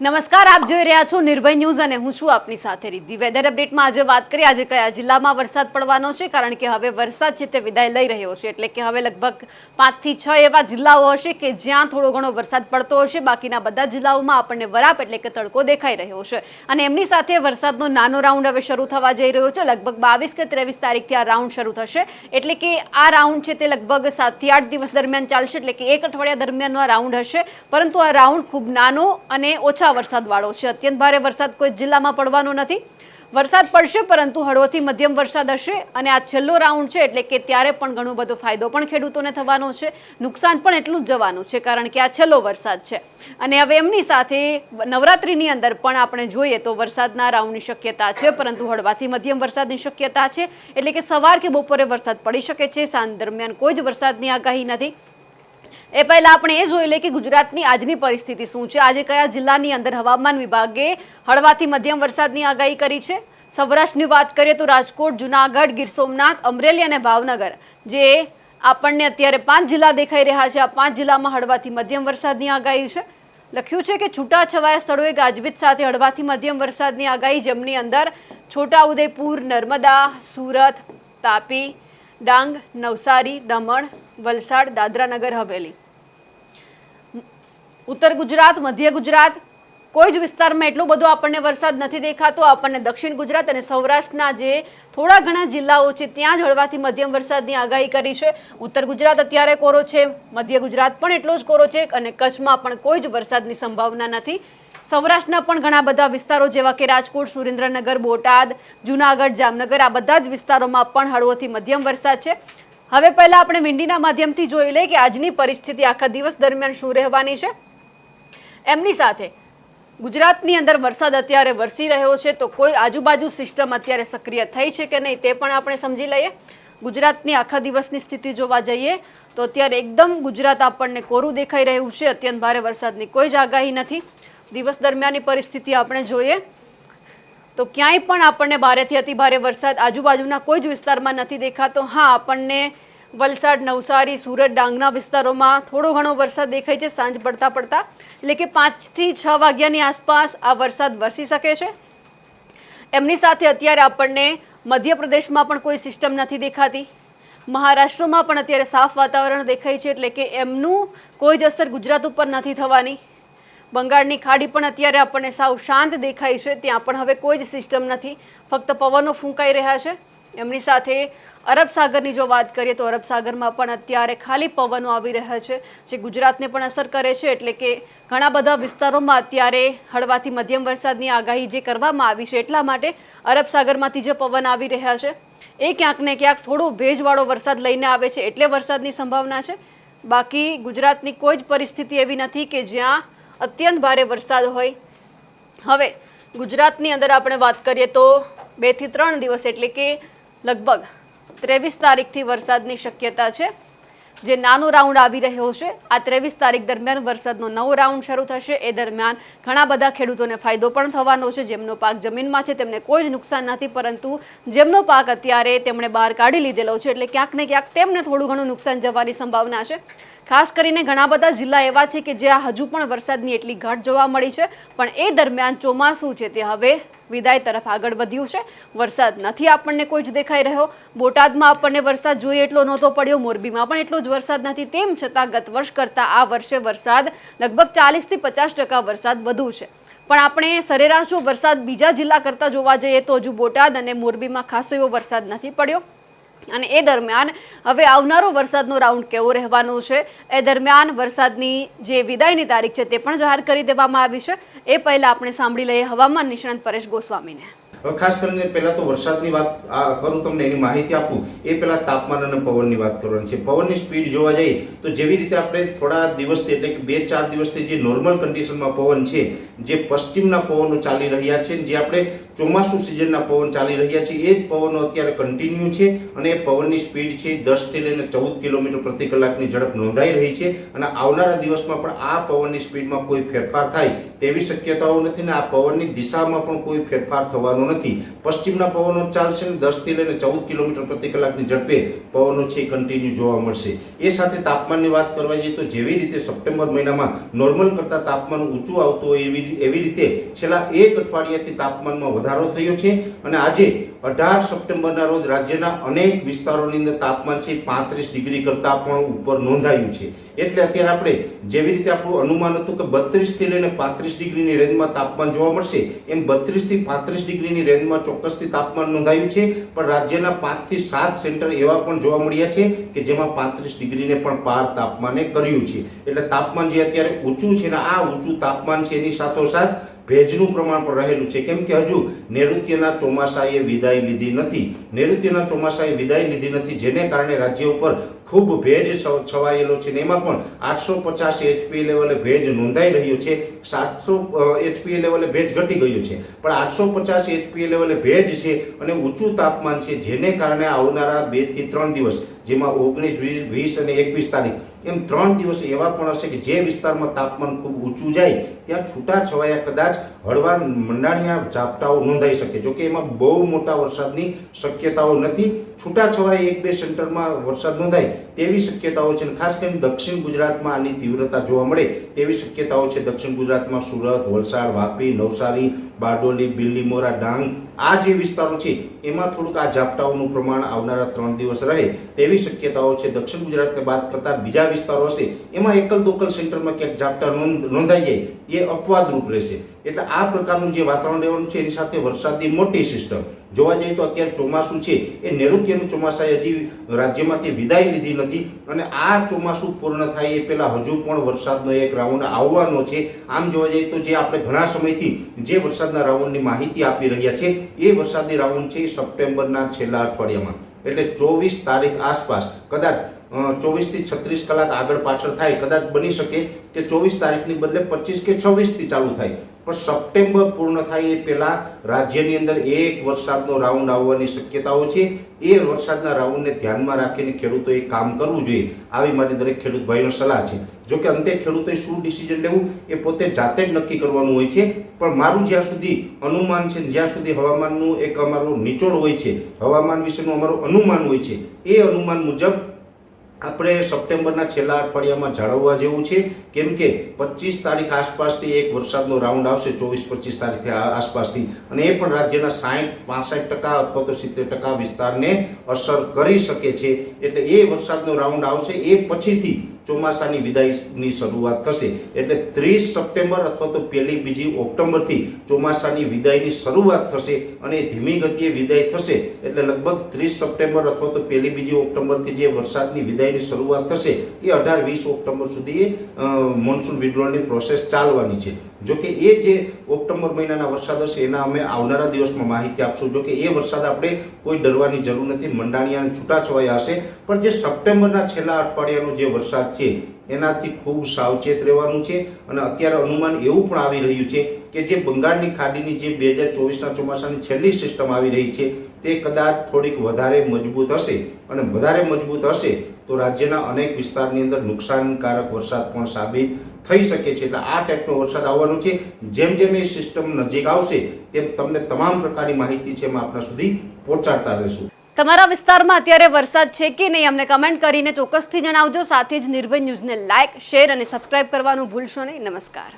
નમસ્કાર, આપ જોઈ રહ્યા છો નિર્ભય ન્યૂઝ અને હું છું આપની સાથે રીતિ વેધર અપડેટમાં આજે વાત કરીએ. આજે કયા જિલ્લામાં વરસાદ પડવાનો છે? કારણ કે હવે વરસાદ છે તે વિદાય લઈ રહ્યો છે. એટલે કે હવે લગભગ પાંચથી છ એવા જિલ્લાઓ હશે કે જ્યાં થોડો ઘણો વરસાદ પડતો હશે. બાકીના બધા જિલ્લાઓમાં આપણને વરાપ એટલે કે તડકો દેખાઈ રહ્યો છે. અને એમની સાથે વરસાદનો નાનો રાઉન્ડ હવે શરૂ થવા જઈ રહ્યો છે. લગભગ બાવીસ કે ત્રેવીસ તારીખથી આ રાઉન્ડ શરૂ થશે. એટલે કે આ રાઉન્ડ છે તે લગભગ સાતથી આઠ દિવસ દરમિયાન ચાલશે. એટલે કે એક અઠવાડિયા દરમિયાનનો આ રાઉન્ડ હશે. પરંતુ આ રાઉન્ડ ખૂબ નાનો અને ઓછા વરસાદવાળો છે. અત્યંત ભારે વરસાદ કોઈ જિલ્લામાં પડવાનો નથી. વરસાદ પડશે પરંતુ હળવોથી મધ્યમ વરસાદ હશે અને આ છેલ્લો રાઉન્ડ છે એટલે કે ત્યારે પણ ઘણો બધો ફાયદો પણ ખેડૂતોને થવાનો છે. નુકસાન પણ એટલું જ જવાનું છે કારણ કે આ છેલ્લો વરસાદ છે. અને હવે એમની સાથે નવરાત્રિની અંદર પણ આપણે જોઈએ તો વરસાદના રાઉન્ડની શક્યતા છે, પરંતુ હળવાથી મધ્યમ વરસાદની શક્યતા છે. એટલે કે સવાર કે બપોરે વરસાદ પડી શકે છે. સાંજ દરમિયાન કોઈ જ વરસાદની આગાહી નથી. એ પહેલા આપણે એ જોઈ લઈએ કે ગુજરાતની આજની પરિસ્થિતિ શું છે? આજે કયા જિલ્લાની અંદર હવામાન વિભાગે હળવાથી મધ્યમ વરસાદની આગાહી કરી છે? સૌરાષ્ટ્રની વાત કરીએ તો રાજકોટ, જુનાગઢ, ગીર સોમનાથ, અમરેલી અને ભાવનગર, જે આપણને અત્યારે પાંચ જિલ્લા દેખાઈ રહ્યા છે. આ પાંચ જિલ્લામાં હળવાથી મધ્યમ વરસાદની આગાહી છે. લખ્યું છે કે છૂટાછવાયા સ્થળોએ ગાજવીજ સાથે હળવાથી મધ્યમ વરસાદની આગાહી, જેમની અંદર છોટાઉદેપુર, નર્મદા, સુરત, તાપી ડાંગ, નવસારી, દમણ, વલસાડ, દાદરાનગર, હવેલી. ઉત્તર ગુજરાત, મધ્ય ગુજરાત, કોઈ જ વિસ્તારમાં એટલો બધો આપણને વરસાદ નથી દેખાતો. આપણને દક્ષિણ ગુજરાત અને સૌરાષ્ટ્રના જે થોડા ઘણા જિલ્લાઓ છે, ત્યાં જ હળવાથી મધ્યમ વરસાદની આગાહી કરી છે. ઉત્તર ગુજરાત અત્યારે કોરો છે, મધ્ય ગુજરાત પણ એટલો જ કોરો છે અને કચ્છમાં પણ કોઈ જ વરસાદની સંભાવના નથી. સૌરાષ્ટ્રના પણ ઘણા બધા વિસ્તારો જેવા કે રાજકોટ, સુરેન્દ્રનગર, બોટાદ, જુનાગઢ, જામનગર, આ બધા જ વિસ્તારોમાં પણ હળવોથી મધ્યમ વરસાદ છે. હવે પહેલા આપણે વિંડીના માધ્યમથી જોઈ લઈએ કે આજની પરિસ્થિતિ આખા દિવસ દરમિયાન શું રહેવાની છે. એમની સાથે ગુજરાતની અંદર વરસાદ અત્યારે વરસી રહ્યો છે, તો કોઈ આજુબાજુ સિસ્ટમ અત્યારે સક્રિય થઈ છે કે નહીં તે પણ આપણે સમજી લઈએ. ગુજરાતની આખા દિવસની સ્થિતિ જોવા જઈએ, તો અત્યારે એકદમ ગુજરાત આપણને કોરું દેખાઈ રહ્યું છે. અત્યંત ભારે વરસાદની કોઈ જ આગાહી નથી. દિવસ દરમિયાનની પરિસ્થિતિ આપણે જોઈએ, તો ક્યાંય પણ આપણને ભારેથી અતિ ભારે વરસાદ આજુબાજુના કોઈ જ વિસ્તારમાં નથી દેખાતો. હા, આપણને વલસાડ, નવસારી, સુરત, ડાંગના વિસ્તારોમાં થોડો ઘણો વરસાદ દેખાય છે, સાંજ પડતા પડતા. એટલે કે પાંચથી છ વાગ્યાની આસપાસ આ વરસાદ વરસી શકે છે. એમની સાથે અત્યારે આપણને મધ્યપ્રદેશમાં પણ કોઈ સિસ્ટમ નથી દેખાતી. મહારાષ્ટ્રમાં પણ અત્યારે સાફ વાતાવરણ દેખાય છે, એટલે કે એમનું કોઈ જ અસર ગુજરાત ઉપર નથી થવાની. બંગાળની ખાડી પણ અત્યારે આપણને સાવ શાંત દેખાય છે, ત્યાં પણ હવે કોઈ જ સિસ્ટમ નથી. ફક્ત પવનો ફૂંકાઈ રહ્યા છે. એમની સાથે અરબ સાગરની જો વાત કરીએ તો અરબ સાગરમાં પણ અત્યારે ખાલી પવનો આવી રહ્યા છે, જે ગુજરાતને પણ અસર કરે છે. એટલે કે ઘણા બધા વિસ્તારોમાં અત્યારે હળવાથી મધ્યમ વરસાદની આગાહી જે કરવામાં આવી છે, એટલા માટે અરબ સાગરમાંથી જે પવન આવી રહ્યા છે, એ ક્યાંક ને ક્યાંક થોડો ભેજવાળો વરસાદ લઈને આવે છે, એટલે વરસાદની સંભાવના છે. બાકી ગુજરાતની કોઈ જ પરિસ્થિતિ એવી નથી કે જ્યાં અત્યંત ભારે વરસાદ હોય. હવે ગુજરાતની અંદર આપણે વાત કરીએ તો બેથી ત્રણ દિવસ એટલે કે લગભગ ત્રેવીસ તારીખથી વરસાદની શક્યતા છે. જે નાનો રાઉન્ડ આવી રહ્યો છે, આ ત્રેવીસ તારીખ દરમિયાન વરસાદનો નવો રાઉન્ડ શરૂ થશે. એ દરમિયાન ઘણા બધા ખેડૂતોને ફાયદો પણ થવાનો છે. જેમનો પાક જમીનમાં છે, તેમને કોઈ જ નુકસાન નથી, પરંતુ જેમનો પાક અત્યારે તેમણે બહાર કાઢી લીધેલો છે, એટલે ક્યાંક ને ક્યાંક તેમને થોડું ઘણું નુકસાન જવાની સંભાવના છે. ખાસ કરીને ઘણા બધા જિલ્લા એવા છે કે જ્યાં હજુ પણ વરસાદની એટલી ઘટ જોવા મળી છે, પણ એ દરમિયાન ચોમાસું છે તે હવે વિદાય તરફ આગળ વધ્યું છે. વરસાદ નથી આપણને કોઈ જ દેખાઈ રહ્યો. બોટાદમાં આપણને વરસાદ જોઈએ એટલો નહોતો પડ્યો, મોરબીમાં પણ એટલો જ વરસાદ નથી. તેમ છતાં ગત વર્ષ કરતાં આ વર્ષે વરસાદ લગભગ ચાલીસથી પચાસ ટકા વરસાદ વધુ છે. પણ આપણે સરેરાશ જો વરસાદ બીજા જિલ્લા કરતાં જોવા જઈએ તો હજુ બોટાદ અને મોરબીમાં ખાસો એવો વરસાદ નથી પડ્યો. અને એ દરમિયાન હવે આવનારો વરસાદનો રાઉન્ડ કેવો રહેવાનો છે? એ દરમિયાન વરસાદની જે વિદાયની તારીખ છે તે પણ જાહેર કરી દેવામાં આવી છે. એ પહેલાં આપણે સાંભળી લઈએ હવામાન નિષ્ણાંત પરેશ ગોસ્વામીને. ખાસ કરીને પહેલાં તો વરસાદની વાત કરું, તમને એની માહિતી આપું. એ પહેલાં તાપમાન અને પવનની વાત કરવાની છે. પવનની સ્પીડ જોવા જઈએ, તો જેવી રીતે આપણે થોડા દિવસથી એટલે કે બે, ચાર દિવસથી જે નોર્મલ કન્ડિશનમાં પવન છે, જે પશ્ચિમના પવનો ચાલી રહ્યા છે, જે આપણે ચોમાસુ સિઝનના પવન ચાલી રહ્યા છે, એ જ પવનો અત્યારે કન્ટિન્યુ છે અને એ પવનની સ્પીડ છે દસથી લઈને ચૌદ કિલોમીટર પ્રતિ કલાકની ઝડપ નોંધાઈ રહી છે અને આવનારા દિવસમાં પણ આ પવનની સ્પીડમાં કોઈ ફેરફાર થાય તેવી શક્યતાઓ નથી ને આ પવનની દિશામાં પણ કોઈ ફેરફાર થવાનો નથી. પશ્ચિમના પવનો ચાલશે ને દસથી લઈને ચૌદ કિલોમીટર પ્રતિ કલાકની ઝડપે પવનો છે કન્ટિન્યુ જોવા મળશે. એ સાથે તાપમાનની વાત કરવા જઈએ તો જેવી રીતે સપ્ટેમ્બર મહિનામાં નોર્મલ કરતાં તાપમાન ઊંચું આવતું હોય એવી એવી રીતે છેલ્લા એક અઠવાડિયાથી તાપમાનમાં વધારો થયો છે અને આજે અઢાર સપ્ટેમ્બરના રોજ રાજ્યના અનેક વિસ્તારોની અંદર તાપમાન છે પાંત્રીસ ડિગ્રી કરતાં પણ ઉપર નોંધાયું છે. એટલે અત્યારે આપણે જેવી રીતે આપણું અનુમાન હતું કે બત્રીસથી લઈને પાંત્રીસ ડિગ્રીની રેન્જમાં તાપમાન જોવા મળશે, એમ બત્રીસથી પાંત્રીસ ડિગ્રીની રેન્જમાં ચોક્કસથી તાપમાન નોંધાયું છે. પણ રાજ્યના પાંચથી સાત સેન્ટર એવા પણ જોવા મળ્યા છે કે જેમાં પાંત્રીસ ડિગ્રીને પણ પાર તાપમાને કર્યું છે. એટલે તાપમાન જે અત્યારે ઊંચું છે ને આ ઊંચું તાપમાન છે એની સાથોસાથ ભેજનું પ્રમાણ પણ રહેલું છે. કેમ કે હજુ નૈઋત્યના ચોમાસાએ વિદાય લીધી નથી. નૈઋત્યના ચોમાસાએ વિદાય લીધી નથી, જેને કારણે રાજ્ય ઉપર ખૂબ ભેજ છવાયેલો છે. ને એમાં પણ આઠસો પચાસ એચપી લેવલે ભેજ નોંધાઈ રહ્યો છે. સાતસો એચપી લેવલે ભેજ ઘટી ગયું છે. પણ આઠસો પચાસ એચપી લેવલે ભેજ છે અને ઊંચું તાપમાન છે, જેને કારણે આવનારા બેથી ત્રણ દિવસ, જેમાં ઓગણીસ, વીસ વીસ અને એકવીસ તારીખ એમ ત્રણ દિવસ એવા પણ હશે કે જે વિસ્તારમાં તાપમાન ખૂબ ઊંચું જાય, ત્યાં છૂટા છવાયા કદાચ હળવા મંડાણિયા ઝાપટાઓ નોંધાઈ શકે. જોકે એમાં બહુ મોટા વરસાદની શક્યતાઓ નથી. છૂટા છવાય એક બે સેન્ટરમાં વરસાદ નોંધાય તેવી શક્યતાઓ છે ખાસ કરીને દક્ષિણ ગુજરાતમાં આની તીવ્રતા જોવા મળે તેવી શક્યતાઓ છે. દક્ષિણ ગુજરાતમાં સુરત, વલસાડ, વાપી, નવસારી બારડોલી બિલીમોરા ડાંગ આ જે વિસ્તારો છે, એમાં થોડુંક આ ઝાપટાઓનું પ્રમાણ આવનારા ત્રણ દિવસ રહે તેવી શક્યતાઓ છે. દક્ષિણ ગુજરાતને બાદ કરતા બીજા વિસ્તારો હશે, એમાં એકલ દોકલ સેન્ટરમાં ક્યાંક ઝાપટા નોંધ- નોંધાઈ જાય એ અપવાદરૂપ રહેશે એટલે આ પ્રકારનું જે વાતાવરણ રહેવાનું છે, એની સાથે વરસાદની મોટી સિસ્ટમ જોવા જઈએ તો અત્યારે ચોમાસું છે, એ નૈઋત્યનું ચોમાસાએ હજી રાજ્યમાંથી વિદાય લીધી નથી અને આ ચોમાસું પૂર્ણ થાય એ પહેલાં હજુ પણ વરસાદનો એક રાઉન્ડ આવવાનો છે. આમ જોવા જઈએ તો જે આપણે ઘણા સમયથી જે વરસાદના રાઉન્ડની માહિતી આપી રહ્યા છે, એ વરસાદી રાઉન્ડ છે સપ્ટેમ્બરના છેલ્લા અઠવાડિયામાં. એટલે ચોવીસ તારીખ આસપાસ, કદાચ ચોવીસથી છત્રીસ કલાક આગળ પાછળ થાય. કદાચ બની શકે કે ચોવીસ તારીખની બદલે પચીસ કે છવ્વીસથી ચાલુ થાય. પણ સપ્ટેમ્બર પૂર્ણ થાય એ પહેલા રાજ્યની અંદર એક વરસાદનો રાઉન્ડ આવવાની શક્યતાઓ છે. એ વરસાદના રાઉન્ડને ધ્યાનમાં રાખીને ખેડૂતોએ કામ કરવું જોઈએ. આવી મારી દરેક ખેડૂત ભાઈનો સલાહ છે. જો કે અંતે ખેડૂતોએ શું ડિસિઝન લેવું એ પોતે જાતે જ નક્કી કરવાનું હોય છે. પણ મારું જ્યાં સુધી અનુમાન છે જ્યાં સુધી હવામાનનું એક અમારું નિચોડ હોય છે, હવામાન વિશેનું અમારું અનુમાન હોય છે, એ અનુમાન મુજબ આપણે સપ્ટેમ્બરના છેલ્લા અઠવાડિયામાં જાળવવા જેવું છે. કેમ કે પચીસ તારીખ આસપાસથી એક વરસાદનો રાઉન્ડ આવશે, ચોવીસ, પચીસ તારીખે આસપાસથી. અને એ પણ રાજ્યના સાઠ પાસઠ ટકા અથવા તો સિત્તેર ટકા વિસ્તારને અસર કરી શકે છે. એટલે એ વરસાદનો રાઉન્ડ આવશે, એ પછીથી ચોમાસાની વિદાયની શરૂઆત થશે. એટલે ત્રીસ સપ્ટેમ્બર અથવા તો પહેલી બીજી ઓક્ટોબરથી ચોમાસાની વિદાયની શરૂઆત થશે અને ધીમી ગતિએ વિદાય થશે. એટલે લગભગ ત્રીસ સપ્ટેમ્બર અથવા તો પહેલી બીજી ઓક્ટોબરથી જે વરસાદની વિદાયની શરૂઆત થશે, એ અઢાર વીસ ઓક્ટોબર સુધી એ મોન્સૂન વિડ્રોલની પ્રોસેસ ચાલવાની છે. જોકે એ જે ઓક્ટોબર મહિનાના વરસાદ હશે, એના અમે આવનારા દિવસમાં માહિતી આપશું. જોકે એ વરસાદ આપણે કોઈ ડરવાની જરૂર નથી, મંડાણિયા છૂટાછવાયા હશે. પણ જે સપ્ટેમ્બરના છેલ્લા અઠવાડિયાનો જે વરસાદ છે, એનાથી ખૂબ સાવચેત રહેવાનું છે અને અત્યારે અનુમાન એવું પણ આવી રહ્યું છે કે જે બંગાળની ખાડીની જે બે હજાર ચોવીસના ચોમાસાની છેલ્લી સિસ્ટમ આવી રહી છે, તે કદાચ થોડીક વધારે મજબૂત હશે. અને વધારે મજબૂત હશે તો રાજ્યના અનેક વિસ્તારની અંદર નુકસાનકારક વરસાદ પણ સાબિત થઈ શકે છે. એટલે આ ટાઈપનો વરસાદ આવવાનો છે. જેમ જેમ એ સિસ્ટમ નજીક આવશે, તેમ તમને તમામ પ્રકારની માહિતી છે એમાં આપણા સુધી પહોંચાડતા રહીશું. તમારા વિસ્તારમાં અત્યારે વરસાદ છે કે નહીં, અમને કમેન્ટ કરીને ચોક્કસથી જણાવજો. સાથે જ નિર્ભય ન્યૂઝને લાઇક શેર અને સબસ્ક્રાઇબ કરવાનું ભૂલશો નહીં. નમસ્કાર.